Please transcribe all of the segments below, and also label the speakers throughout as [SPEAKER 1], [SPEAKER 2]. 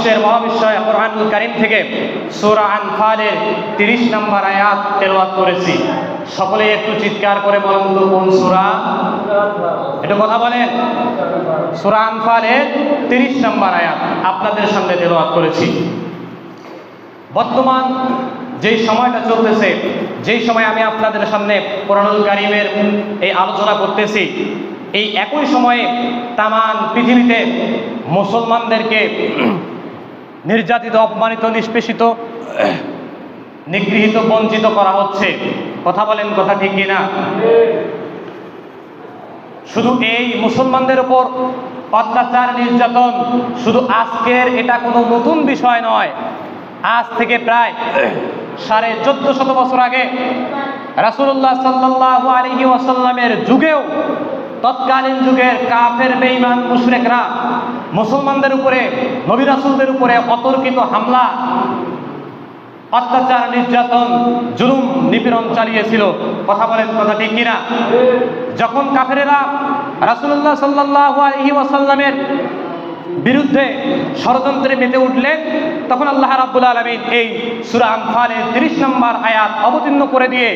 [SPEAKER 1] মহাবিশ্বের মহাবিশ্বয় কোরআনুল কারিম থেকে সূরা আনফালের তিরিশ নম্বর আয়াত তেলাওয়াত করেছি। সকলে একটু চিৎকার করে বলেন তো, কোন সূরা? একটু কথা বলেন। সূরা আনফালের তিরিশ নম্বর আয়াত আপনাদের সামনে তেলাওয়াত করেছি। বর্তমান যেই সময়টা চলতেছে, যেই সময় আমি আপনাদের সামনে কোরআনুল কারিমের এই আলোচনা করতেছি, এই একই সময়ে তামান পৃথিবীতে মুসলমানদেরকে নির্যাতিত, অপমানিত, নিষ্পেষিত, নিগৃহীত, বঞ্চিত করা হচ্ছে। কথা বলেন কথা ঠিক কিনা? শুধু এই মুসলমানদের উপর অত্যাচার, নির্যাতন, শুধু আজকের এটা কোনো নতুন বিষয় নয়। আজ থেকে প্রায় সাড়ে চোদ্দ শত বছর আগে রাসুল্লাহ সাল্লাহ আলহি ওয়াসাল্লামের যুগেও তৎকালীন যুগের কাফের, বেঈমান, মুশরেকরা মুসলমানদের উপরে, নবী রাসুলদের উপরে অতর্কিত হামলা, অত্যাচার, নির্যাতন, জুলুম, নিপীড়ন চালিয়েছিল। কথা বলেন কথা ঠিক কিনা? যখন কাফেরেরা রাসুল্লাহ সাল্লাহ আলহি ওয়াসাল্লামের বিরুদ্ধে ষড়যন্ত্রে মেতে উঠলেন, তখন আল্লাহ রাব্বুল আলমিন এই সুরা আনফালের তিরিশ নম্বর আয়াত অবতীর্ণ করে দিয়ে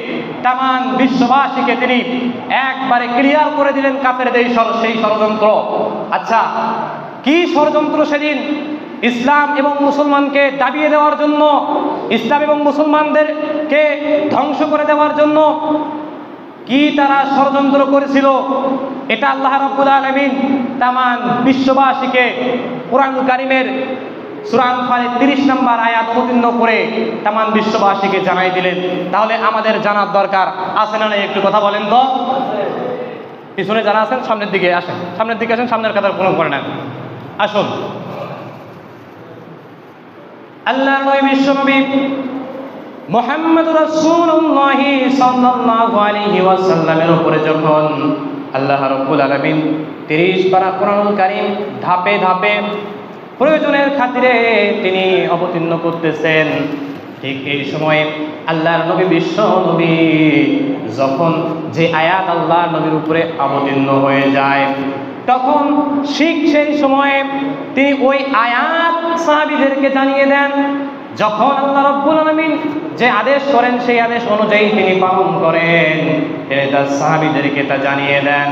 [SPEAKER 1] তামান বিশ্ববাসীকে তিনি একবারে ক্লিয়ার করে দিলেন কাফেরদের সেই ষড়যন্ত্র। আচ্ছা কি ষড়যন্ত্র সেদিন? ইসলাম এবং মুসলমানকে দাবিয়ে দেওয়ার জন্য, ইসলাম এবং মুসলমানদেরকে ধ্বংস করে দেওয়ার জন্য কি তারা ষড়যন্ত্র করেছিল, এটা আল্লাহ রাব্বুল আলমিন তামান বিশ্ববাসীকে কোরআন কারিমের সুরান ফালে তিরিশ নম্বর আয়াত অবতীর্ণ করে তামান বিশ্ববাসীকে জানাই দিলেন। তাহলে আমাদের জানার দরকার আছে না একটু কথা বলেন তো? পিছনে যারা আছেন, সামনের দিকে আসেন। সামনের দিকে আসেন, সামনের কথা পূরণ করে নেন। আসুন। আল্লাহ নবী বিশ্বনবী মোহাম্মদ রাসূলুল্লাহ সাল্লাল্লাহু আলাইহি ওয়াসাল্লামের উপরে যখন আল্লাহ রাব্বুল আলামিন 30 পারা কোরআনুল কারীম ধাপে ধাপে প্রয়োজনের খাতিরে তিনি অবতীর্ণ করতেছেন, ঠিক এই সময়ে আল্লাহর নবী বিশ্ব নবী যখন যে আয়াত আল্লাহর নবীর উপরে অবতীর্ণ হয়ে যায়, তখন শিখ সেই সময়ে তিনি ওই আয়াত সাহাবিদেরকে জানিয়ে দেন যখন আল্লাহ রব্বুল আলমিন যে আদেশ করেন, সেই আদেশ অনুযায়ী তিনি পালন করেন। তার সাহাবিদেরকে তা জানিয়ে দেন।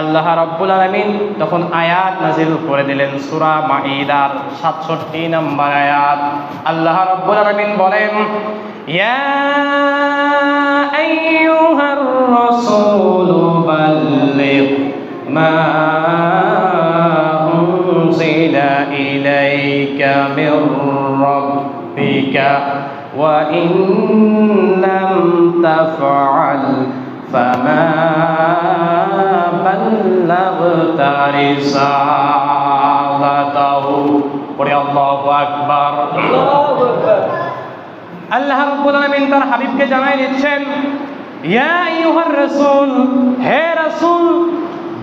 [SPEAKER 1] আল্লাহ রব্বুল আলমিন তখন আয়াত নাজিল করে দিলেন, সুরা মাইদার সাতষট্টি নম্বর আয়াত। আল্লাহ রব্বুল আলমিন বলেন ইলাইকা মির ربك وإن لم تفعل فما بلغت رسالته পড়ে আল্লাহু আকবার আল্লাহ রাব্বুল আলামিন তার হাবিবকে জানাই দিচ্ছেন ইয়া আইয়ুহার রাসূল হে রাসূল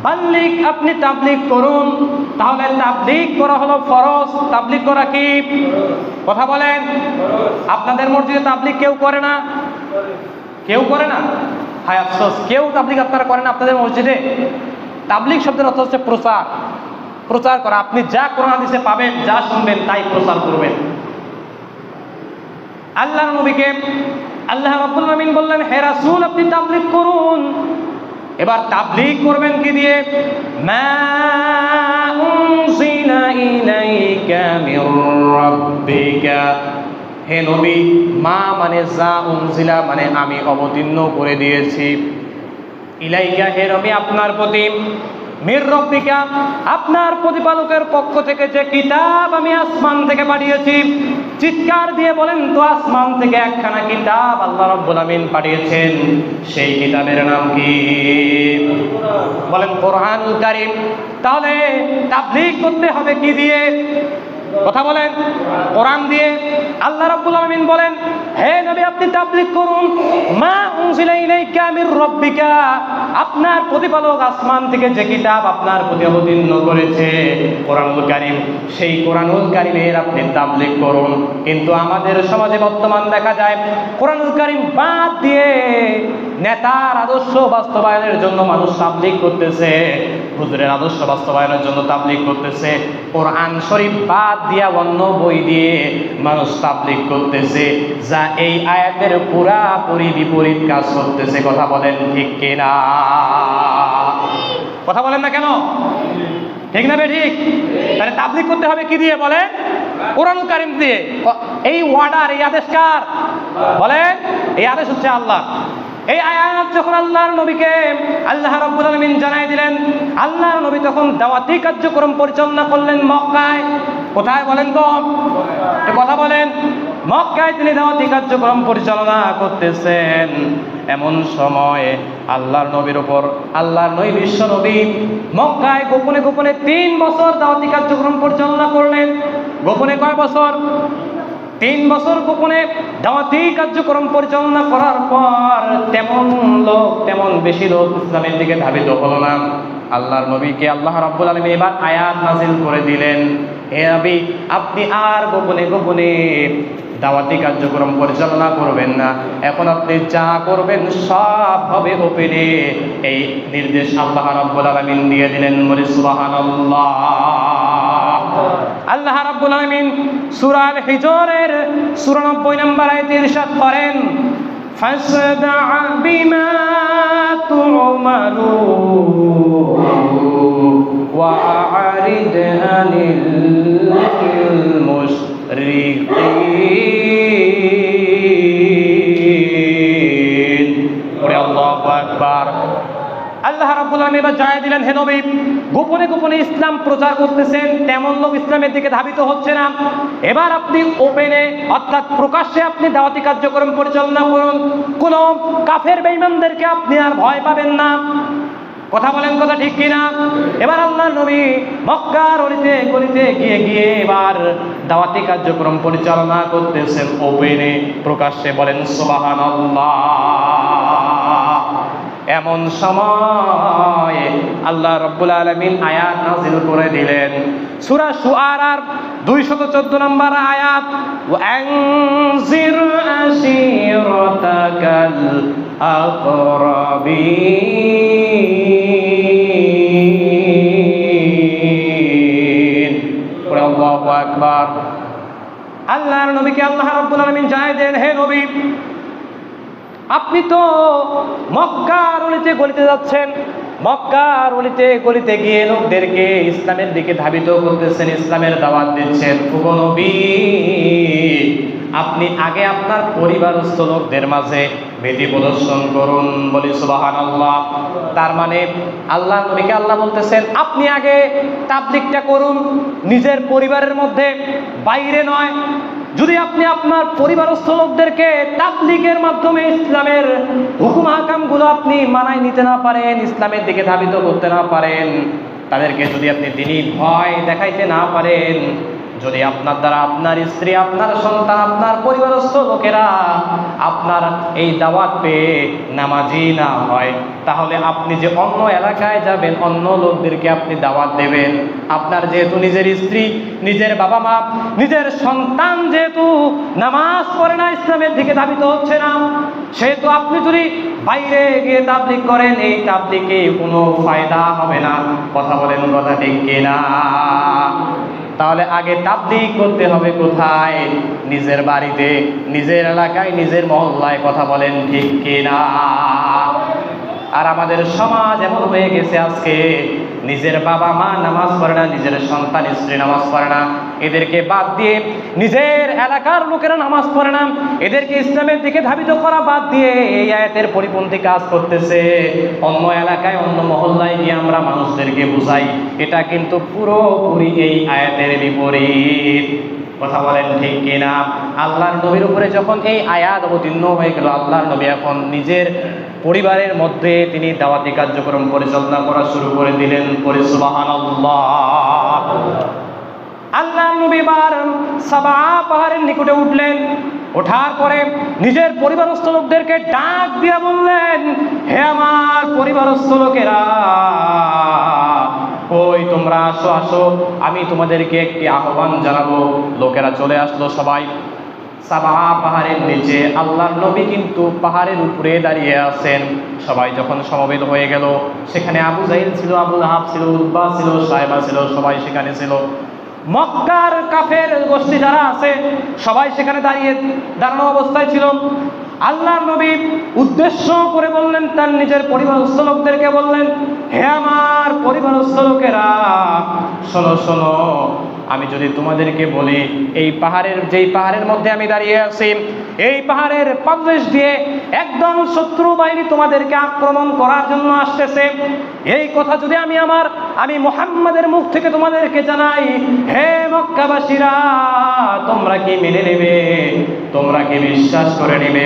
[SPEAKER 1] বাল্লিক আপনি তাবলিক করুন। তাহলে তাবলিগ করা হলো ফরজ। তাবলিক করা কি? কথা বলেন। আপনাদের মসজিদে তাবলিক কেউ করে না? কেউ করে না? হায় আফসোস, কেউ তাবলিক আপনারা করেন আপনাদের মসজিদে? তাবলিক শব্দের অর্থ হচ্ছে প্রচার। প্রচার করা। আপনি যা কোরআন হাদিসে পাবেন, যা শুনবেন, তাই প্রচার করবেন। আল্লাহ নবীকে আল্লাহ রাব্বুল আলামিন বললেন, হে রাসূল, আপনি তাবলীগ করুন। এবার তাবলিগ করবেন কি দিয়ে? হে নবী, মা মানে যা উনজিলা মানে আমি অবতীর্ণ করে দিয়েছি। ইলাইকা হে রবি আপনার প্রতি মির রব্বিকা, আপনার প্রতিপালকের পক্ষ থেকে যে কিতাব আমি আসমান থেকে পাঠিয়েছি, চিৎকার দিয়ে বলেন তো আসমান থেকে একখানা কিতাব আল্লাহ রব্বুল আমিন পাঠিয়েছেন, সেই কিতাবের নাম কি? বলেন কোরআনুল কারিম। তাহলে তাবলীগ করতে হবে কি দিয়ে? কথা বলেন, কোরআন দিয়ে। আল্লাহ রাব্বুল আলামিন বলেন, হে নবী, আপনি তাবলীগ করুন। মা উনজিলা ইলাইকা মির রাব্বিকা। আপনার প্রতিপালক আসমান থেকে যে কিতাব আপনার প্রতি অবতীর্ণ করেছে, কোরআনুল কারীম। সেই কোরআনুল কারীমের আপনি তাবলীগ করুন। কিন্তু আমাদের সমাজে বর্তমান দেখা যায়, কোরআনুল কারীম বাদ দিয়ে নেতার আদর্শ বাস্তবায়নের জন্য মানুষ তাবলিক করতেছে, হুজুরের আদর্শ বাস্তবায়নের জন্য তাবলিক করতেছে, কোরআন শরীফ বাদ দিয়া অন্য বই দিয়ে মানুষ তাবলিগ করতেছে, যা এই আয়াতের পুরাপুরি বিপরীত কাজ করতেছে। কথা বলেন ঠিক কিনা? কথা বলেন না কেন? ঠিক না ঠিক? তাহলে তাবলিক করতে হবে কি দিয়ে বলে কোরআন কারিম দিয়ে। এই ওয়ার্ডার এই আদেশ কার? বলেন, এই আদেশ হচ্ছে আল্লাহ এই আয়াত যখন আল্লাহর নবীকে আল্লাহ রাব্বুল আলামিন জানাই দিলেন, আল্লাহর নবী তখন দাওয়াতি কার্যক্রম পরিচালনা করলেন মক্কায়। কোথায় বলেন তো? কথা বলেন। মক্কায় তিনি দাওয়াতি কার্যক্রম পরিচালনা করতেছেন। এমন সময় আল্লাহর নবীর উপর, আল্লাহর নবী বিশ্ব নবী মক্কায় গোপনে গোপনে তিন বছর দাওয়াতি কার্যক্রম পরিচালনা করলেন। গোপনে কয় বছর? তিন বছর গোপনে দাওয়াতি কার্যক্রম পরিচালনা করার পর তেমন লোক, তেমন বেশি লোক ইসলামের দিকে ধাবিত হলো না। আল্লাহর নবীকে আল্লাহ রাব্বুল আলামিন এবার আয়াত নাজিল করে দিলেন। হে নবী, আপনি আর গোপনে গোপনে দাওয়াতি কার্যক্রম পরিচালনা করবেন না। এখন আপনি যা করবেন সব হবে ওপেনে। এই নির্দেশ আল্লাহ রাব্বুল আলামিন দিয়ে দিলেন সুবহানাল্লাহ। আল্লাহ রাব্বুল আলামিন সূরা আল হিজরের 94 নম্বর আয়াতে ইরশাদ করেন ফাসদা বিমা তু'মারু ওয়া আ'রিদ আনিল মুশরিকিন ওরে আল্লাহু আকবার। আল্লাহ রাব্বুল আলামিন এবার জানাই দিলেন, হে নবী, গোপনে গোপনে ইসলাম প্রচার করতেছেন, তেমন লোক ইসলামের দিকে ধাবিত হচ্ছে না। এবার আপনি ওপেনে অর্থাৎ প্রকাশ্যে আপনি দাওয়াতি কার্যক্রম পরিচালনা করুন। কোন কাফের বেঈমানদেরকে আপনি আর ভয় পাবেন না। কথা বলেন কথা ঠিক কিনা? এবার আল্লাহ নবী মক্কার অলিতে গলিতে গিয়ে গিয়ে এবার দাওয়াতি কার্যক্রম পরিচালনা করতেছেন ওপেনে প্রকাশ্যে বলেন, সুবহানাল্লাহ। এমন সময় আল্লাহ রব্বুল আলমিন আয়াত নাজিল করে দিলেন। সুরা সুয়ার আর দুইশত চোদ্দ নম্বর আয়াত আকবার। আল্লাহর নবীকে আল্লাহ রব্বুল আলমিন জানাই দেন হে নবী আপনি তো মক্কার অলিতে গলিতে যাচ্ছেন। মক্কার অলিতে গলিতে গিয়ে লোকদেরকে ইসলামের দিকে ধাবিত করতেছেন, ইসলামের দাওয়াত দিচ্ছেন। নবী, আপনি আগে আপনার পরিবারস্থ লোকদের মাঝে বেদি প্রদর্শন করুন, বলি সুবাহান আল্লাহ তার মানে আল্লাহ নবীকে আল্লাহ বলতেছেন, আপনি আগে তাবলিকটা করুন, নিজের পরিবারের মধ্যে, বাইরে নয় যদি আপনি আপনার পরিবারস্থ লোকদেরকে তাবলিগের মাধ্যমে ইসলামের হুকুম হাকামগুলো আপনি মানায় নিতে না পারেন, ইসলামের দিকে ধাবিত করতে না পারেন, তাদেরকে যদি আপনি দিনই ভয় দেখাইতে না পারেন যদি আপনার দ্বারা আপনার স্ত্রী, আপনার সন্তান, আপনার পরিবারস্থ লোকেরা আপনার এই দাওয়াত পেয়ে নামাজি না হয়, তাহলে আপনি যে অন্য এলাকায় যাবেন, অন্য লোকদেরকে আপনি দাওয়াত দেবেন। আপনার যেহেতু নিজের স্ত্রী, নিজের বাবা মা, নিজের সন্তান যেহেতু নামাজ পড়ে না, ইসলামের দিকে ধাবিত হচ্ছে না, সেহেতু আপনি যদি বাইরে গিয়ে তাবলিক করেন, এই তাবলিকে কোনো ফায়দা হবে না। কথা বলেন, কথা ঠিক কিনা? তাহলে আগে তাবদিক করতে হবে কোথায়? নিজের বাড়িতে, নিজের এলাকায়, নিজের মহল্লায় কথা বলেন ঠিক কিনা? আর আমাদের সমাজ এমন হয়ে গেছে আজকে নিজের বাবা মা নামাজ পড়ে না, নিজের সন্তান, স্ত্রী নামাজ পড়ে না। এদেরকে বাদ দিয়ে নিজের এলাকার লোকেরা নামাজ পড়ে না। এদেরকে ইসলামের দিকে ধাবিত করা বাদ দিয়ে এই আয়াতের পরিপন্থী কাজ করতেছে। অন্য এলাকায়, অন্য মহল্লায় গিয়ে আমরা মানুষদেরকে বুঝাই। এটা কিন্তু পুরোপুরি এই আয়াতের বিপরীত। কথা বলেন ঠিক কিনা? আল্লাহর নবীর উপরে যখন এই আয়াত অবতীর্ণ হয়ে গেল, আল্লাহর নবী এখন নিজের পরিবারের মধ্যে তিনি দাওয়াতি কার্যক্রম পরিচালনা করা শুরু করে দিলেন পরিসুবাহান আল্লাহ নবী বার সাবা পাহাড়ের নিকটে উঠলেন, ওঠার পরে নিজের পরিবারস্থ লোকদেরকে ডাক দিয়ে বললেন, হে আমার পরিবারস্থ লোকেরা ওই তোমরা আসো আসো। আমি তোমাদেরকে একটি আহ্বান জানাব। লোকেরা চলে আসলো সবাই। সাবা পাহাড়ের নিচে আল্লাহর নবী কিন্তু পাহাড়ের উপরে দাঁড়িয়ে আছেন। সবাই যখন সমবেত হয়ে গেল, সেখানে আবু জাহিল ছিল, আবুল আহাব ছিল উদ্বা ছিল সাহেবা ছিল, সবাই সেখানে ছিল। মক্কার কাফের গোষ্ঠী যারা আছে, সবাই সেখানে দাঁড়িয়ে দাঁড়ানো অবস্থায় ছিল। আল্লাহর নবী উদ্দেশ্য করে বললেন, তার নিজের পরিবার লোকদেরকে বললেন, হে আমার পরিবার লোকেরা শোনো শোনো, আমি যদি তোমাদেরকে বলি, এই পাহাড়ের, যেই পাহাড়ের মধ্যে আমি দাঁড়িয়ে আছি এই পাহাড়ের পাদদেশ দিয়ে একদম শত্রু বাহিনী তোমাদেরকে আক্রমণ করার জন্য আসতেছে। এই কথা যদি আমি আমার, আমি মোহাম্মদের মুখ থেকে তোমাদেরকে জানাই, হে মক্কাবাসীরা, তোমরা কি মেনে নেবে? তোমরা কি বিশ্বাস করে নেবে?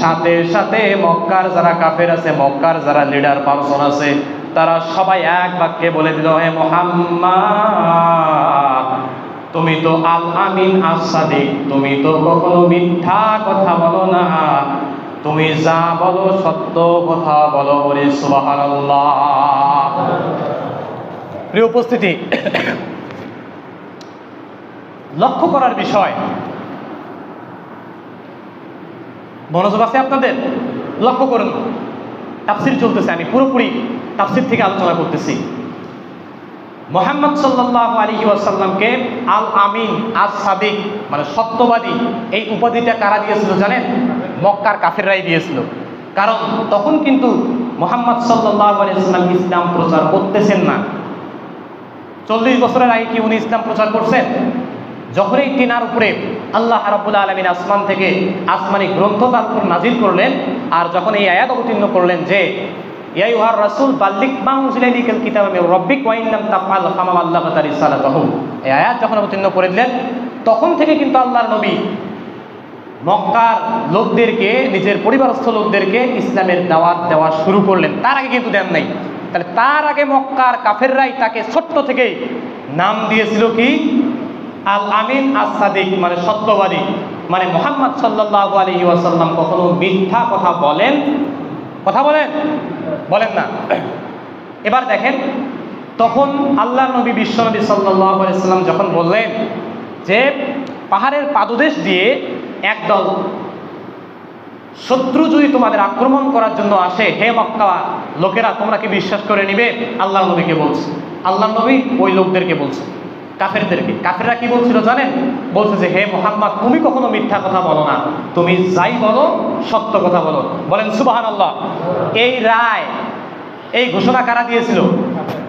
[SPEAKER 1] সাথে সাথে মক্কার যারা কাফের আছে, মক্কার যারা লিডার পার্সন আছে, তারা সবাই এক বাক্যে বলে দিল, হে মোহাম্মদ তুমি তো আল আমিন আসাদিক তুমি তো কখনো মিথ্যা কথা বলো না। তুমি যা বলো সত্য কথা বলো বলে প্রিয় উপস্থিতি, লক্ষ্য করার বিষয়। মনোযোগ আছে আপনাদের? লক্ষ্য করুন। তাফসির চলতেছে, আমি পুরোপুরি তাফসির থেকে আলোচনা করতেছি। মোহাম্মদ সাল্লাহ আলী ওয়াসাল্লামকে আল আমিন আজ সাদিক মানে সত্যবাদী, এই উপাধিটা কারা দিয়েছিল জানেন? মক্কার কাফেররাই দিয়েছিল। কারণ তখন কিন্তু মোহাম্মদ সাল্লাহ আলিয়াল্লাম ইসলাম প্রচার করতেছেন না। চল্লিশ বছরের আগে কি উনি ইসলাম প্রচার করছেন। যখন এই টিনার উপরে আল্লাহ রাবুল আলমিন আসমান থেকে আসমানি গ্রন্থ তার উপর নাজিল করলেন আর যখন এই আয়াত অবতীর্ণ করলেন যে ইয়াই উহার রাসূল বাল্লিক মা উনজিলা ইলাইকাল কিতাব রাব্বিক ওয়া ইন লাম তাফআল ফামা আল্লাহ রিসালাতাহু। এই আয়াত যখন অবতীর্ণ করে দিলেন তখন থেকে কিন্তু আল্লাহর নবী মক্কার লোকদেরকে, নিজের পরিবারস্থ লোকদেরকে ইসলামের দাওয়াত দেওয়া শুরু করলেন। তার আগে কিন্তু দেন নাই। তাহলে তার আগে মক্কার কাফেররাই তাকে ছোট্ট থেকেই নাম দিয়েছিল কি? আল আমিন আসাদিক মানে সত্যবাদী মানে মোহাম্মদ সাল্লাহ আলী ওয়াসাল্লাম কখনো মিথ্যা কথা বলেন কথা বলেন? বলেন না। এবার দেখেন, তখন আল্লাহ নবী বিশ্বনবী আলাইসাল্লাম যখন বললেন যে, পাহাড়ের পাদদেশ দিয়ে একদল শত্রু যদি তোমাদের আক্রমণ করার জন্য আসে, হে মক্কা লোকেরা, তোমরা কি বিশ্বাস করে নিবে? আল্লাহ নবীকে বলছে। আল্লাহ নবী ওই লোকদেরকে বলছে। কাফেরদেরকে। কাফেররা কি বলছিল জানেন? বলছে যে, হে মোহাম্মদ, তুমি কখনো মিথ্যা কথা বলো না। তুমি যাই বলো, সত্য কথা বলো। বলেন সুবাহান আল্লাহ এই রায়, এই ঘোষণা কারা দিয়েছিল?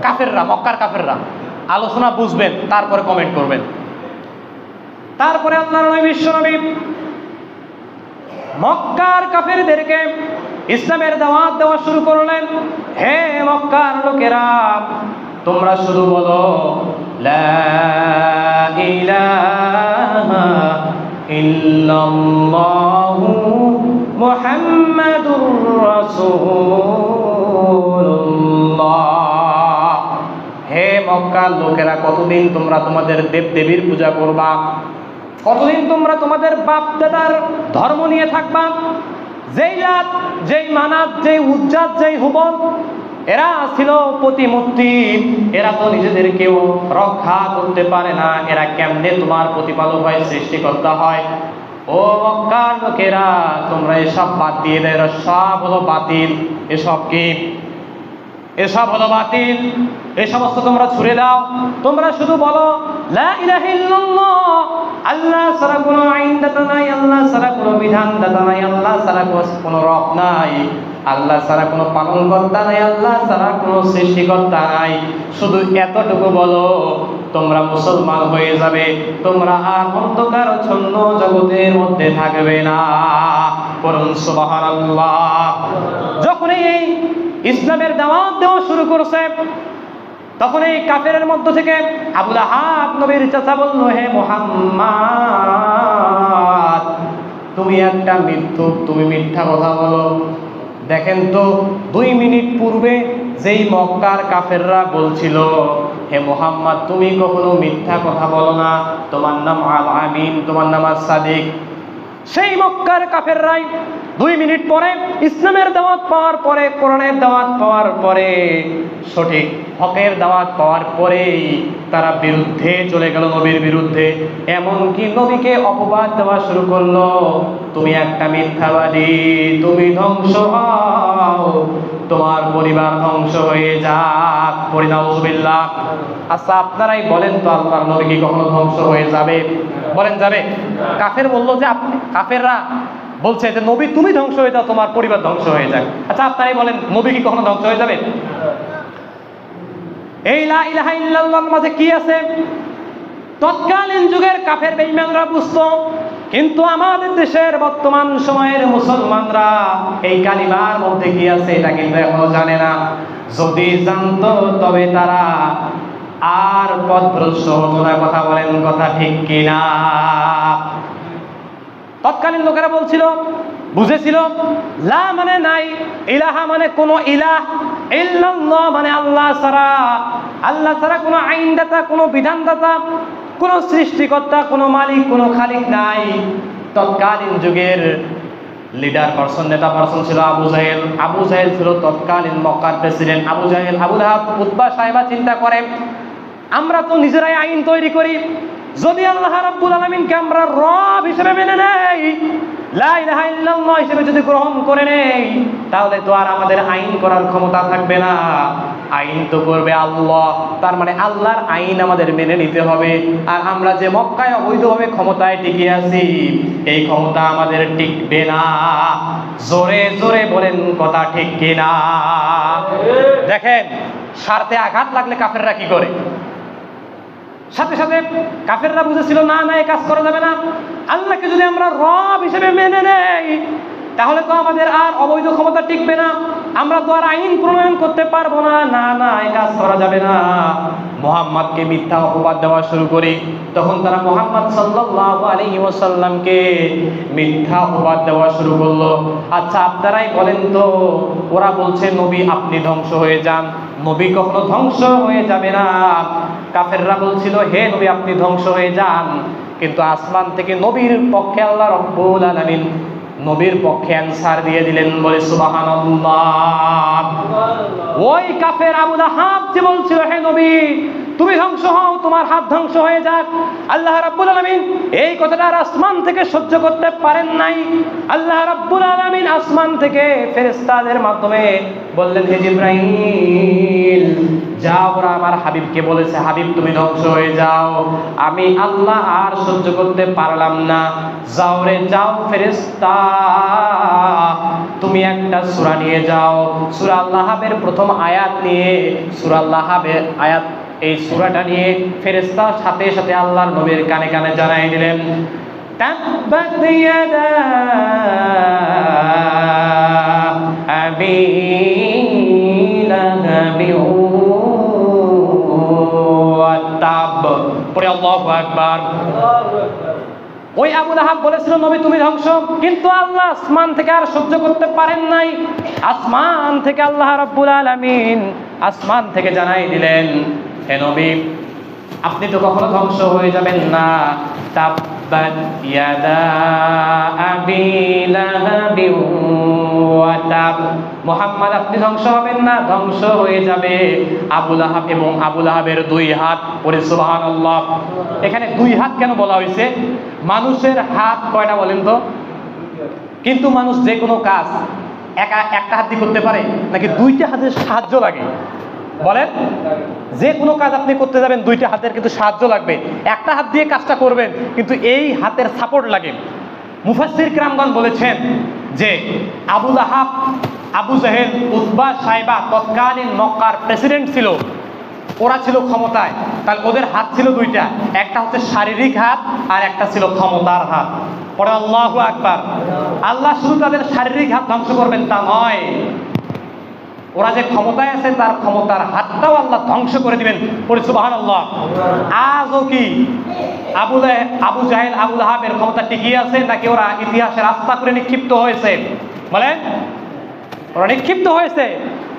[SPEAKER 1] কাফেররা, মক্কার কাফেররা। আলোচনা বুঝবেন, তারপরে কমেন্ট করবেন। তারপরে আল্লাহ নবী বিশ্বনবী মক্কার কাফেরদেরকে ইসলামের দাওয়াত দেওয়া শুরু করলেন। হে মক্কার লোকেরা, তোমরা শুধু বলো লা ইলাহা ইল্লাল্লাহু মুহাম্মাদুর রাসূলুল্লাহ। হে মক্কার লোকেরা, কতদিন তোমরা তোমাদের দেব দেবীর পূজা করবা? কতদিন তোমরা তোমাদের বাপ দাদার ধর্ম নিয়ে থাকবা? যেই লাত যেই মানাত, যেই উজ্জাত, যেই হুবল এরা ছিল প্রতিমূর্তি। এরা তো নিজেদেরকেও রক্ষা করতে পারে না। এরা কেমনে তোমার প্রতিপালক হয় সৃষ্টিকর্তা হয়? ও মক্কার লোকেরা, তোমরা এসব বাদ দিয়ে দেয় এরা সব হলো বাতিল। এসব কি? এসব হলো বাতিল। এই সমস্ত তোমরা ছুড়ে দাও। তোমরা শুধু বলো আল্লাহ সারা কোনো আইন দাতা নাই, আল্লাহ ছাড়া কোনো বিধান দাতা নাই, আল্লাহ কোনো- কোনো রব নাই। আল্লাহ ছাড়া কোনো পালনকর্তা নাই, আল্লাহ ছাড়া কোনো সৃষ্টিকর্তা নাই। শুধু এতটুকু বলো, তোমরা মুসলমান হয়ে যাবে, তোমরা আর অন্ধকার ছন্ন জগতের মধ্যে থাকবে না। করুন সুবহানাল্লাহ। যখনই এই ইসলামের দাওয়াত দেওয়া শুরু করছে তখন এই কাফেরের মধ্য থেকে আবুল আহাব নবীর চাচা বলল, হে মোহাম্মদ, তুমি একটা মিথ্যু তুমি মিথ্যা কথা বলো। দেখেন তো, দুই মিনিট পূর্বে যেই মক্কার কাফেররা বলছিল, হে মোহাম্মদ, তুমি কখনো মিথ্যা কথা বলো না। তোমার নাম আল আমিন তোমার নাম আর সাদিক সেই মক্কার কাফেররাই দুই মিনিট পরে, ইসলামের দাওয়াত পাওয়ার পরে, কোরআনের দাওয়াত পাওয়ার পরে, সঠিক হকের দাওয়াত পাওয়ার পরেই তারা বিরুদ্ধে চলে গেল নবীর বিরুদ্ধে। এমনকি নবীকে অপবাদ দেওয়া শুরু করল, তুমি একটা মিথ্যাবাদী, তুমি ধ্বংস হও, তোমার পরিবার ধ্বংস হয়ে যাক পরিণামবিল্লাহ আচ্ছা আপনারাই বলেন তো, আল্লাহর নবী কি কখনো ধ্বংস হয়ে যাবে? বলেন যাবে। কাফের বলল যে কাফেররা বলছে যে, নবী, তুমি ধ্বংস হয়ে যাও, তোমার পরিবার ধ্বংস হয়ে যাক। আচ্ছা আপনারাই বলেন, নবী কি কখনো ধ্বংস হয়ে যাবে? এই লা ইলাহা ইল্লাল্লাহর মাঝে কি আছে? তৎকালীন যুগের কাফের বেঈমানরা বুঝতো, কিন্তু আমাদের দেশের বর্তমান সময়ের মুসলমানরা এই কালিমার মধ্যে কি আছে, এটা কিন্তু এখনও জানে না। যদি জানতো, তবে তারা আর পথভ্রষ্ট হতো না। কথা বলেন, কথা ঠিক কিনা? তৎকালীন লোকেরা বলছিল, বুঝেছিল, লা মানে নাই, ইলাহা মানে কোন ইলাহ, ইল্লাল্লাহ মানে আল্লাহ ছাড়া। আল্লাহ ছাড়া কোনো আইনদাতা, কোনো বিধানদাতা, কোনো সৃষ্টিকর্তা, কোনো মালিক, কোনো খালিক নাই। তৎকালীন যুগের লিডার পার্সন নেতা পার্সন ছিল আবু জাহেল। আবু জাহেল ছিল তৎকালীন মক্কার প্রেসিডেন্ট আবু জাহেল আবু লাহাব উতবা সাহেবা চিন্তা করে, আমরা তো নিজেরাই আইন তৈরি করি। যদি আল্লাহ রাব্বুল আলামিনকে আমরা রব হিসেবে মেনে নেই হিসেবে যদি গ্রহণ করে নেই তাহলে তো আর আমাদের আইন করার ক্ষমতা থাকবে না। আইন তো করবে আল্লাহ, তার মানে আল্লাহর আইন আমাদের মেনে নিতে হবে। আর আমরা যে মক্কায় অবৈধভাবে ক্ষমতায় টিকে আছি, এই ক্ষমতা আমাদের টিকবে না। জোরে জোরে বলেন কথা ঠিক কিনা? দেখেন, স্বার্থে আঘাত লাগলে কাফেররা কি করে? সাথে সাথে কাফেররা বুঝেছিল, না না, এই কাজ করা যাবে না। আল্লাহকে যদি আমরা রব হিসেবে মেনে নেই, তাহলে তো আমাদের আর অবৈধ ক্ষমতা টিকবে না। আমরা তো আর আইন প্রণয়ন করতে পারব না। না না, এই কাজ করা যাবে না। মোহাম্মদকে মিথ্যা অপবাদ দেওয়া শুরু করি, তখন তারা মোহাম্মদ সাল্লাল্লাহু আলাইহি ওয়াসাল্লামকে মিথ্যা অপবাদ দেওয়া শুরু করল। আচ্ছা আপনারাই বলেন তো, ওরা বলছে নবী, আপনি ধ্বংস হয়ে যান। নবী কখনো ধ্বংস হয়ে যাবে না। কাফেররা বলছিল হে নবী আপনি ধ্বংস হয়ে যান। কিন্তু আসমান থেকে নবীর পক্ষে আল্লাহ রব্বুল আলামিন নবীর পক্ষে অ্যান্সার দিয়ে দিলেন বলে সুবহানাল্লাহ। ওই কাফের আবু লাহাব যে বলছিল হে নবী তুমি ধ্বংস হও, তোমার হাত ধ্বংস হয়ে যাক। আল্লাহ রাব্বুল আলামিন এই কথাটা আর আসমান থেকে সহ্য করতে পারেন নাই। আল্লাহ রাব্বুল আলামিন আসমান থেকে ফেরেশতাদের মাধ্যমে বললেন, হে জিব্রাইল, যাও ওরা আমার হাবিবকে বলেছে, হাবিব, তুমি ধ্বংস হয়ে যাও। আমি আল্লাহ আর সহ্য করতে পারলাম না। যাও রে, যাও ফেরেশতা। তুমি একটা সূরা নিয়ে যাও। সূরা আল্লাহাবের প্রথম আয়াত নিয়ে, সূরা আল্লাহাবের আয়াত এই সুরাটা নিয়ে ফেরেশতা সাথে সাথে আল্লাহর নবীর কানে কানে জানাই দিলেন আবি পরে আল্লাহু ওই আবুল আহাব বলেছিল, নবী, তুমি ধ্বংস। কিন্তু আল্লাহ আসমান থেকে আর সহ্য করতে পারেন নাই। আসমান থেকে আল্লাহ রাব্বুল আলামিন আসমান থেকে জানাই দিলেন হে নবী, আপনি তো কখনো ধ্বংস হয়ে যাবেন না। তাব্বাত ইয়াদা আবি লাহাবি ওয়া তাব। মোহাম্মদ, আপনি ধ্বংস হবেন না, ধ্বংস হয়ে যাবে। আবুল আহাব এবং আবুল আহাবের দুই হাত পরে সুবহানাল্লাহ। এখানে দুই হাত কেন বলা হয়েছে? মানুষের হাত কয়টা বলেন তো? কিন্তু মানুষ যে কোনো কাজ একা একটা হাত দিয়ে করতে পারে, নাকি দুইটা হাতের সাহায্য লাগে? বলেন, যে কোনো কাজ আপনি করতে যাবেন, দুইটা হাতের কিন্তু সাহায্য লাগবে। একটা হাত দিয়ে কাজটা করবেন, কিন্তু এই হাতের সাপোর্ট লাগে। মুফাসসির কিরামগণ বলেছেন যে আবুল আহাব আবু জাহেল, উতবা সাহেবা তৎকালীন মক্কার প্রেসিডেন্ট ছিল। ওরা ছিল ক্ষমতায়। তাহলে ওদের হাত ছিল দুইটা। একটা হচ্ছে শারীরিক হাত, আর একটা ছিল ক্ষমতার হাত। পরে আল্লাহ আকবার। আল্লাহ শুধু তাদের শারীরিক হাত ধ্বংস করবেন তা নয়। ওরা যে ক্ষমতায় আছে, তার ক্ষমতার হাতটাও আল্লাহ ধ্বংস করে দিবেন। আল্লাহ আজও কি আবু আবু জাহেল, আবু লাহাবের ক্ষমতা টিকিয়ে আছে, নাকি ওরা ইতিহাসে রাস্তা করে নিক্ষিপ্ত হয়েছে? বলেন, ওরা নিক্ষিপ্ত হয়েছে।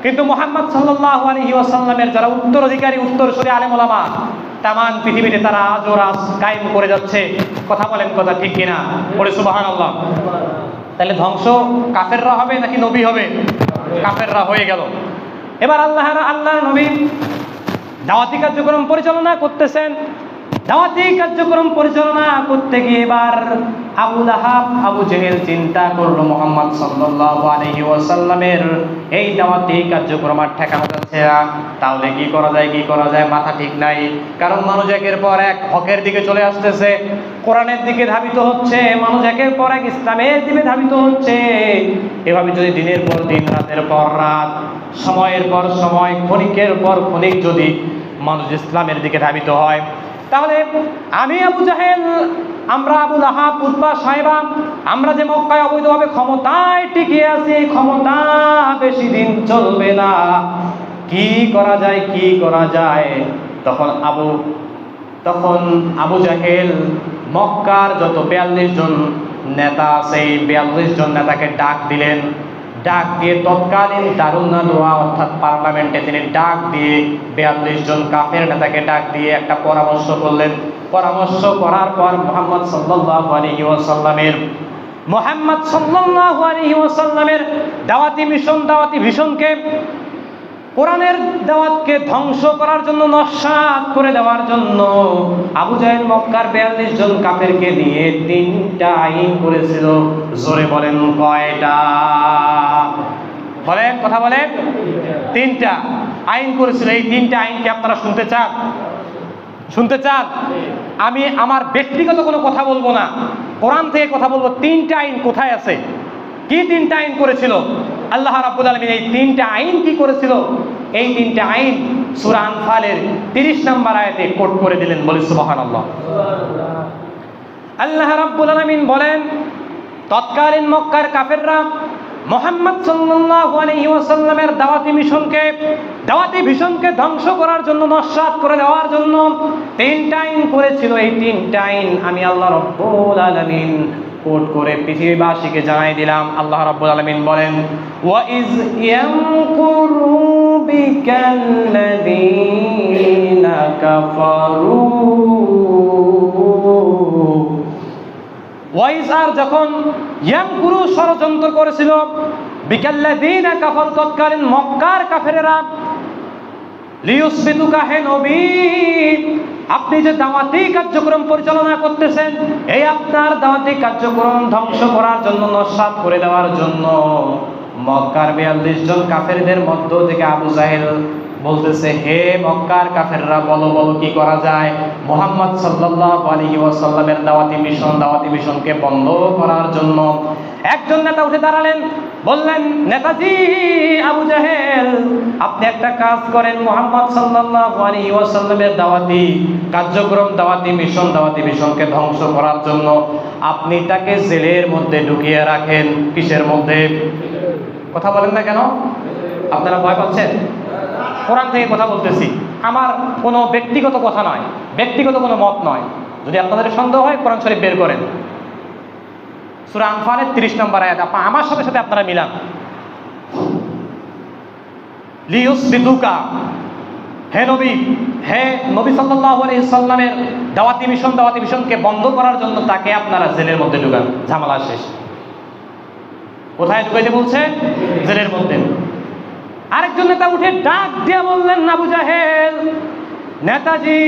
[SPEAKER 1] কিন্তু মোহাম্মদ সাল্লাহ আলহি ওয়াসাল্লামের যারা উত্তরাধিকারী, উত্তরসূরি আলেম ওলামা তামান পৃথিবীতে তারা আজও রাজ কায়েম করে যাচ্ছে। কথা বলেন কথা ঠিক কিনা? পরে সুবাহান আল্লাহ তাহলে ধ্বংস কাফেররা হবে নাকি নবী হবে? কাফেররা হয়ে গেল। এবার আল্লাহ আল্লাহ নবী দাওয়াতি কার্যক্রম পরিচালনা করতেছেন। দাওয়াতি কার্যক্রম পরিচালনা করতে গিয়ে এবার আবু লাহাব, আবু জেহেল চিন্তা করল মোহাম্মদ সাল্লাল্লাহু আলাইহি ওয়াসাল্লামের এই দাওয়াতি কার্যক্রম আর ঠেকানো যাচ্ছে না। তাহলে কি করা যায়, কি করা যায়, মাথা ঠিক নাই। কারণ মানুষ একের পর এক হকের দিকে চলে আসতেছে। কোরআনের দিকে ধাবিত হচ্ছে, মানুষ একের পর এক ইসলামের দিকে ধাবিত হচ্ছে। এভাবে যদি দিনের পর দিন, রাতের পর রাত, সময়ের পর সময়, ক্ষণিকের পর ক্ষণিক যদি মানুষ ইসলামের দিকে ধাবিত হয় তাহলে আমি আবু জাহেল, আমরা আবু লাহাব উদ্বা সাহেবা, আমরা যে মক্কায় অবৈধভাবে ক্ষমতায় টিকে আছি, ক্ষমতা বেশি দিন চলবে না। কি করা যায়, কি করা যায়? তখন আবু তখন আবু জাহেল মক্কার যত বিয়াল্লিশ জন নেতা সেই বিয়াল্লিশ জন নেতাকে ডাক দিলেন। ডাক দিয়ে তৎকালীন দারুণা দোয়া অর্থাৎ পার্লামেন্টে তিনি ডাক দিয়ে বিয়াল্লিশ জন কাফের নেতাকে ডাক দিয়ে একটা পরামর্শ করলেন। পরামর্শ করার পর মোহাম্মদ সাল্লাহ ওয়াসাল্লামের, মোহাম্মদ সাল্লাহ ওয়াসাল্লামের দাওয়াতি মিশন, দাওয়াতি ভীষণকে কোরআনের দাওয়াতকে ধ্বংস করার জন্য, নস্বাত করে দেওয়ার জন্য আবু জাহেল মক্কার বিয়াল্লিশ জন কাফেরকে নিয়ে তিনটা আইন করেছিল। জোরে বলেন কয়টা? বলেন, কথা বলেন। তিনটা আইন করেছিল। এই তিনটা আইনকে আপনারা শুনতে চান? শুনতে চান? আমি আমার ব্যক্তিগত কোনো কথা বলব না। কোরআন থেকে কথা বলব। তিনটা আইন কোথায় আছে? কি তিনটা আইন করেছিল? আল্লাহ রাব্বুল আলামিন এই তিনটা আইন কি করেছিল? এই তিনটা আইন সূরা আনফালের 30 নম্বর আয়াতে কোট করে দিলেন বলে সুবহানাল্লাহ। আল্লাহ আল্লাহ রাব্বুল আলামিন বলেন, তৎকালীন মক্কার কাফেররা মোহাম্মদ সাল্লাল্লাহু আলাইহি ওয়াসাল্লামের দাওয়াতি মিশনকে দাওয়াতি মিশনকে ধ্বংস করার জন্য, নস্বাত করে দেওয়ার জন্য তিনটা আইন করেছিল। এই তিনটা আইন আমি আল্লাহ রাব্বুল আলামিন কোট করে পৃথিবীবাসীকে জানাই দিলাম। আল্লাহ রাব্বুল আলামিন বলেন ওয়া ইজ ইয়ামকুরু বিকাল্লাযীনা কাফারু। ওয়াইজ আর যখন ইয়ামকুরু ষড়যন্ত্র করেছিল বিকাল্লাযীনা কাফার, তৎকালীন মক্কার কাফেরেরা, লিউসবিতুকা হে নবী আপনি যে দাওয়াতি কার্যক্রম পরিচালনা করতেছেন, এই আপনার দাওয়াতি কার্যক্রম ধ্বংস করার জন্য, নস্বাত করে দেওয়ার জন্য। মক্কার বিয়াল্লিশ জন কাফেরদের মধ্য থেকে আবু জাহেল বলতেছে, হে মক্কার কাফেররা, বলো বলো, কি করা যায়? মোহাম্মদ সাল্লাল্লাহু আলাইহি ওয়াসাল্লামের দাওয়াতি মিশন, দাওয়াতি মিশনকে বন্ধ করার জন্য একজন নেতা উঠে দাঁড়ালেন। বললেন, নেতাজি, আবু জাহেল, আপনি একটা কাজ করেন, মোহাম্মদ সাল্লাল্লাহু আলাইহি ওয়াসাল্লামের দাওয়াতি কার্যক্রম, দাওয়াতি মিশন, দাওয়াতি মিশনকে ধ্বংস করার জন্য আপনি তাকে জেলের মধ্যে ঢুকিয়ে রাখেন। কিসের মধ্যে? কথা বলেন না কেন? আপনারা ভয় পাচ্ছেন? কোরআন থেকে কথা বলতেছি। আমার কোনো ব্যক্তিগত কথা নয়, ব্যক্তিগত কোনো মত নয়। যদি আপনাদের সন্দেহ হয়, কোরআন শরীফ বের করেন। সুরা আনফালের তিরিশ নম্বর আয়াত। আপা, আমার সাথে সাথে আপনারা মিলান। লিউস হে নবী হে নবী আলাইহি সাল্লামের দাওয়াতি মিশন, দাওয়াতি মিশনকে বন্ধ করার জন্য তাকে আপনারা জেলের মধ্যে ঢুকান। ঝামেলা শেষ। কোথায় ঢুকাইতে বলছে? জেলের মধ্যে। আরেকজন নেতা উঠে ডাক দিয়ে বললেন, আবু জাহেল, নেতাজি,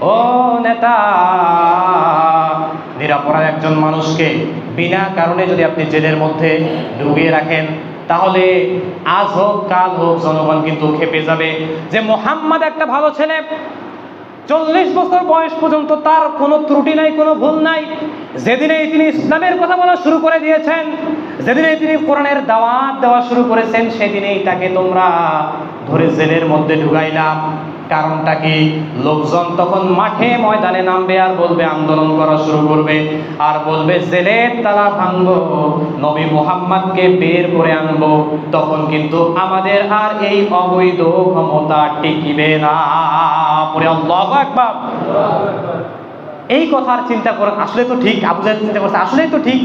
[SPEAKER 1] ও নেতা নিরাপরাধ একজন মানুষকে বিনা কারণে যদি আপনি জেলের মধ্যে ঢুকিয়ে রাখেন, তাহলে আজ হোক, কাল হোক, জনগণ কিন্তু খেপে যাবে যে মোহাম্মদ একটা ভালো ছেলে, চল্লিশ বছর বয়স পর্যন্ত তার কোনো ত্রুটি নাই, কোনো ভুল নাই। যেদিনেই তিনি ইসলামের কথা বলা শুরু করে দিয়েছেন যেদিনেই তিনি কোরআনের দাওয়াত দেওয়া শুরু করেছেন, সেদিনেই তাকে তোমরা ধরে জেলের মধ্যে ঢুকাইলাম। কারণটা কি? লোকজন তখন মাঠে ময়দানে নামবে আর বলবে, আন্দোলন করা শুরু করবে। আর বলবে, জেলের তালা ভাঙবো, নবী মোহাম্মদকে বের করে আনব। তখন কিন্তু আমাদের আর এই অবৈধ ক্ষমতা টিকিবে না। এই কথার চিন্তা করেন, আসলে তো ঠিক, আবু চিন্তা করছে, আসলেই তো ঠিক।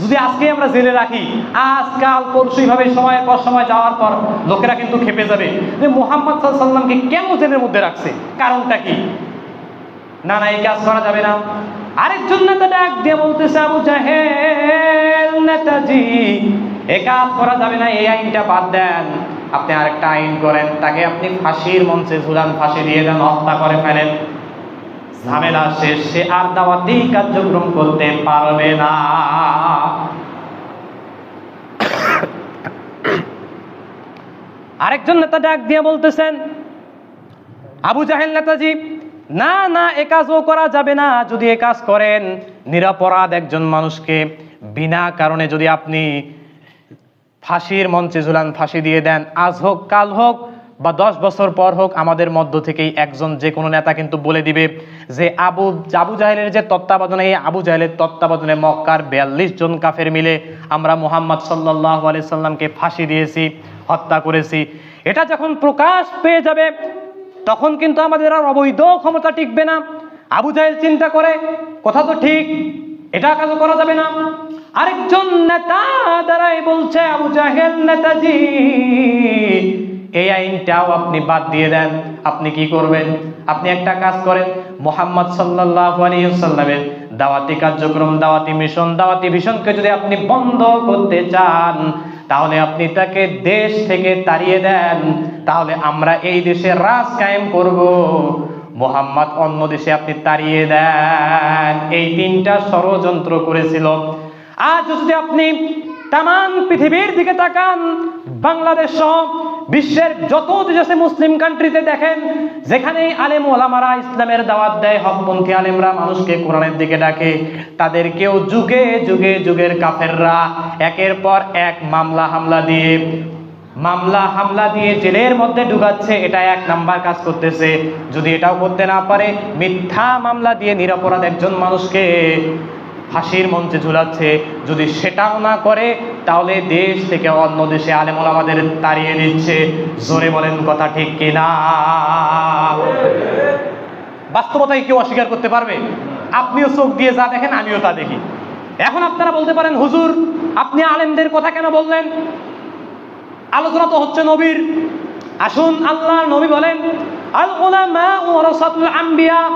[SPEAKER 1] যদি আজকে আমরা জেলে রাখি, আজকাল পরশু এইভাবে সময়ের পর সময় যাওয়ার পর লোকেরা কিন্তু খেপে যাবে। যে মোহাম্মদ সাল্লামকে কেন জেলের মধ্যে রাখছে? কারণটা কি? না না, এই কাজ করা যাবে না। আরেকজন নেতা ডাক দিয়ে বলতেছে, আবু জাহেল নেতাজি, এ কাজ করা যাবে না, এই আইনটা বাদ দেন। আপনি আরেকটা আইন করেন, তাকে আপনি ফাঁসির মঞ্চে ঝুলান, ফাঁসি দিয়ে দেন, হত্যা করে ফেলেন। ঝামেলা শেষ, সে আর দাওয়াতি কার্যক্রম করতে পারবে না। আরেকজন নেতা ডাক দিয়ে বলতেছেন, আবু জাহেল নেতাজি, না না, এ কাজও করা যাবে না, যদি এ কাজ করেন, নিরাপরাধ একজন মানুষকে বিনা কারণে যদি আপনি ফাঁসির মঞ্চে ঝুলান, ফাঁসি দিয়ে দেন, আজ হোক, কাল হোক বা দশ বছর পর হোক আমাদের মধ্য থেকেই একজন যে কোনো নেতা কিন্তু বলে দিবে যে আবু আবু জাহেলের যে তত্ত্বাবধানে, এই আবু জাহেলের তত্ত্বাবধানে মক্কার বিয়াল্লিশ জন কাফের মিলে আমরা মোহাম্মদ সাল্লাহ আলি সাল্লামকে ফাঁসি দিয়েছি, হত্যা করেছি। এটা যখন প্রকাশ পেয়ে যাবে, তখন কিন্তু আমাদের আর অবৈধ ক্ষমতা টিকবে না। আবু জাহেল চিন্তা করে, কথা তো ঠিক, এটা কাজ করা যাবে না। আরেকজন নেতা দ্বারাই বলছে, আবু জাহেল নেতাজি এই আইনটাও আপনি বাদ দিয়ে দেন। আপনি কি করবেন? আপনি একটা কাজ করেন, মোহাম্মদ সাল্লাহ আলিয়াল্লামের দাওয়াতি কার্যক্রম, দাওয়াতি মিশন, দাওয়াতি মিশনকে যদি আপনি বন্ধ করতে চান, তাহলে আপনি তাকে দেশ থেকে তাড়িয়ে দেন। তাহলে আমরা এই দেশে রাজ কায়েম করব। মোহাম্মদ অন্য দেশে আপনি তাড়িয়ে দেন। এই তিনটা ষড়যন্ত্র করেছিল। আজ যদি আপনি তামান পৃথিবীর দিকে তাকান, বাংলাদেশ সহ বিশ্বের যত দেশ মুসলিম কান্ট্রিতে দেখেন, যেখানেই আলেম ওলামারা ইসলামের দাওয়াত দেয় হকপন্থী আলেমরা মানুষকে কোরআনের দিকে ডাকে। তাদেরকেও যুগে যুগে যুগের কাফেররা একের পর এক মামলা হামলা দিয়ে, মামলা হামলা দিয়ে জেলের মধ্যে ঢুকাচ্ছে, এটা এক নাম্বার কাজ করতেছে। যদি এটাও করতে না পারে, মিথ্যা মামলা দিয়ে নিরপরাধ একজন মানুষকে ফাঁসির মঞ্চে ঝুলাচ্ছে। যদি সেটাও না করে, তাহলে দেশ থেকে অন্য দেশে আলেমুল আমাদের তাড়িয়ে দিচ্ছে। জোরে বলেন কথা ঠিক কিনা? বাস্তবতায় কেউ অস্বীকার করতে পারবে? আপনিও চোখ দিয়ে যা দেখেন, আমিও তা দেখি। এখন আপনারা বলতে পারেন, হুজুর, আপনি আলেমদের কথা কেন বললেন? আলোচনা তো হচ্ছে নবীর। আসুন আল্লাহ নবী বলেন আল ওলামা ওয়ারাসাতুল আম্বিয়া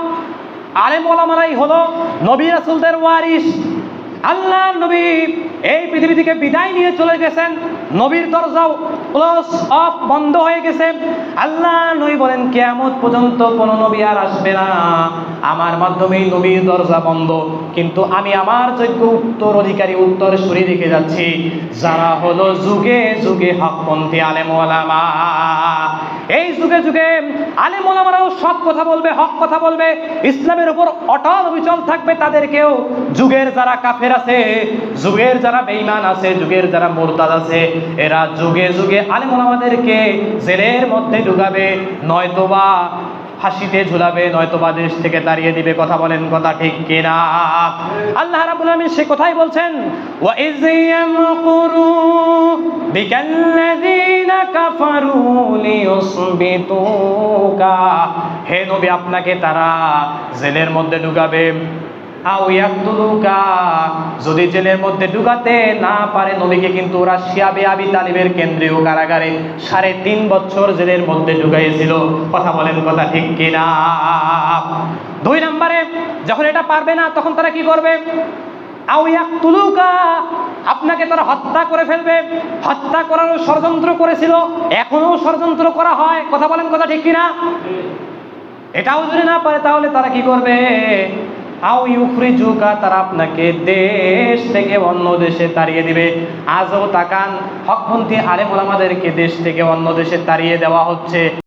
[SPEAKER 1] আলেম ওলামারাই হলো নবী রাসূলদের ওয়ারিস আল্লাহ নবী এই পৃথিবী থেকে বিদায় নিয়ে চলে গেছেন। নবীর দরজাও ক্লোজ অফ বন্ধ হয়ে গেছে। আল্লাহ নবী বলেন, কেয়ামত পর্যন্ত কোনো নবী আর আসবে না। আমার মাধ্যমেই নবীর দরজা বন্ধ। কিন্তু আমি আমার যোগ্য উত্তর অধিকারী উত্তর সরি রেখে যাচ্ছি। যারা হলো যুগে যুগে হকপন্থী আলেম এই যুগে যুগে আলে মোলামারাও সৎ কথা বলবে, হক কথা বলবে, ইসলামের উপর অটল অবিচল থাকবে তাদেরকেও। যুগের যারা কাফের আছে, যুগের যারা বেইমান আছে, যুগের যারা মোরতাদ আছে, এরা যুগে যুগে আলে মোলামাদেরকে জেলের মধ্যে ঢুকাবে, নয়তোবা ফাঁসিতে ঝুলাবে নয়তো বা দেশ থেকে দাঁড়িয়ে দিবে। কথা বলেন, কথা ঠিক কিনা? আল্লাহ রাবুল সে কথাই বলছেন হে নবী, আপনাকে তারা জেলের মধ্যে ঢুকাবে। যদি জেলের মধ্যে ঢুকাতে না পারে, নবীকে কিন্তু রাশিয়া বে আবি তালিবের কেন্দ্রীয় কারাগারে সাড়ে তিন বছর জেলের মধ্যে ঢুকাইছিল কথা বলেন কথা ঠিক কিনা? দুই নম্বরে, যখন এটা পারবে না, তখন তারা কি করবে? আপনাকে তারা হত্যা করে ফেলবে। হত্যা করার ষড়যন্ত্র করেছিল এখনও ষড়যন্ত্র করা হয়। কথা বলেন কথা ঠিক কিনা? এটাও যদি না পারে, তাহলে তারা কি করবে? আও ইউফরিজুকা তারা আপনাকে দেশ থেকে অন্য দেশে তাড়িয়ে দিবে। আজও তাকান, হকপন্থী আলেম ওলামাদেরকে দেশ থেকে অন্য দেশে তাড়িয়ে দেওয়া হচ্ছে।